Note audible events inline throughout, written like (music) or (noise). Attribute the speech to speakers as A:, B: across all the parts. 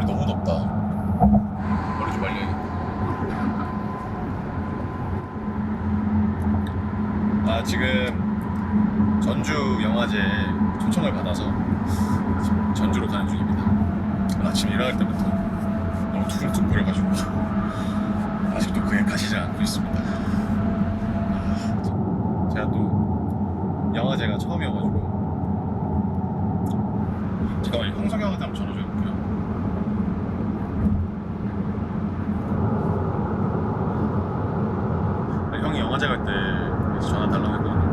A: 날이 너무 덥다. 머리 좀 말려야겠다. 아 지금 전주 영화제 초청을 받아서 전주로 가는 중입니다. 아침 일어날 때부터 너무 퉁퉁거려가지고 아직도 그게 가시지 않고 있습니다. 아, 제가 또 영화제가 처음이어가지고 잠깐만 형석 형한테 한번 전화 좀 해볼게요. 아니, 형이 영 화제 갈때 전화 달라고 했거든요.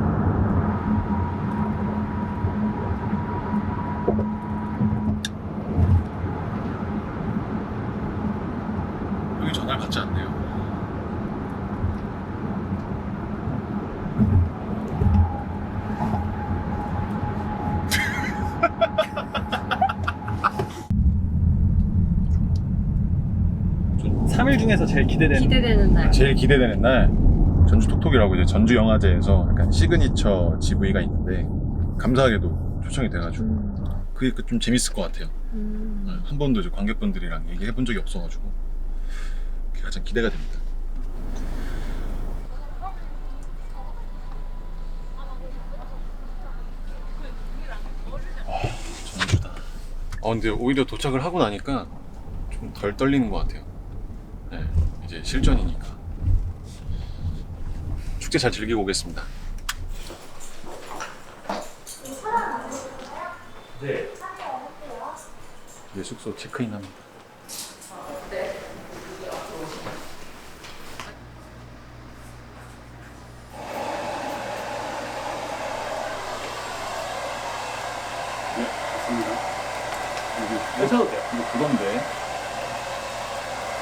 A: 형이 전화를 받지 않네요.
B: 삼일 중에서 제일 기대되는
C: 기대되는 날.
A: 제일 기대되는 날 전주 톡톡이라고 이제 전주 영화제에서 약간 시그니처 GV가 있는데 감사하게도 초청이 돼가지고
C: 음.
A: 그게 좀 재밌을 것 같아요.
C: 음.
A: 네, 한 번도 이제 관객분들이랑 얘기해 본 적이 없어가지고 그게 가장 기대가 됩니다. 와, 전주다. 어, 근데 오히려 도착을 하고 나니까 좀 덜 떨리는 것 같아요. 네, 이제 실전이니까. 축제 잘 즐기고 오겠습니다.
B: 네.
A: 이제 숙소 체크인 합니다. 네, 좋습니다. 여기
B: 하셔도 돼요.
A: 이거 그건데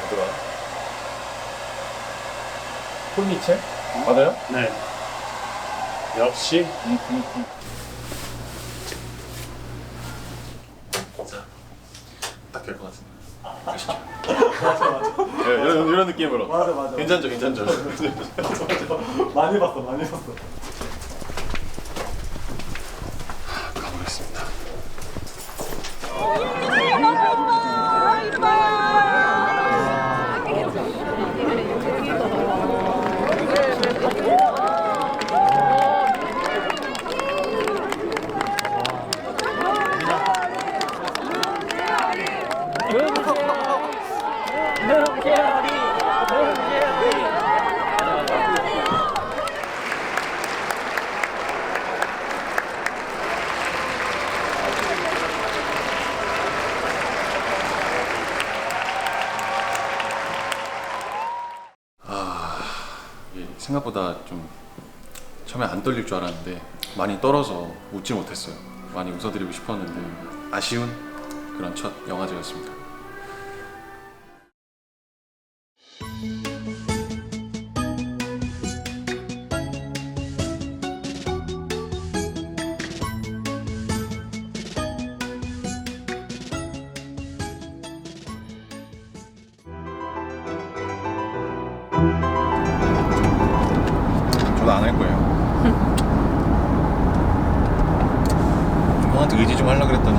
A: 뭐더라? 폴미체? 맞아요?
B: 네. 역시
A: 응, 응, 응. 자, 딱될것 같은데.
B: 맞아.
A: 예, 이런, 이런 느낌으로.
B: 맞아 맞아.
A: 괜찮죠, 괜찮죠. (laughs)
B: 많이 봤어 많이 봤어.
A: 생각보다 좀 처음에 안 떨릴 줄 알았는데 많이 떨어서 웃지 못했어요. 많이 웃어드리고 싶었는데 아쉬운 그런 첫 영화제였습니다. 저도 안 할 거예요. (laughs) 형한테 의지 좀 하려고 그랬더니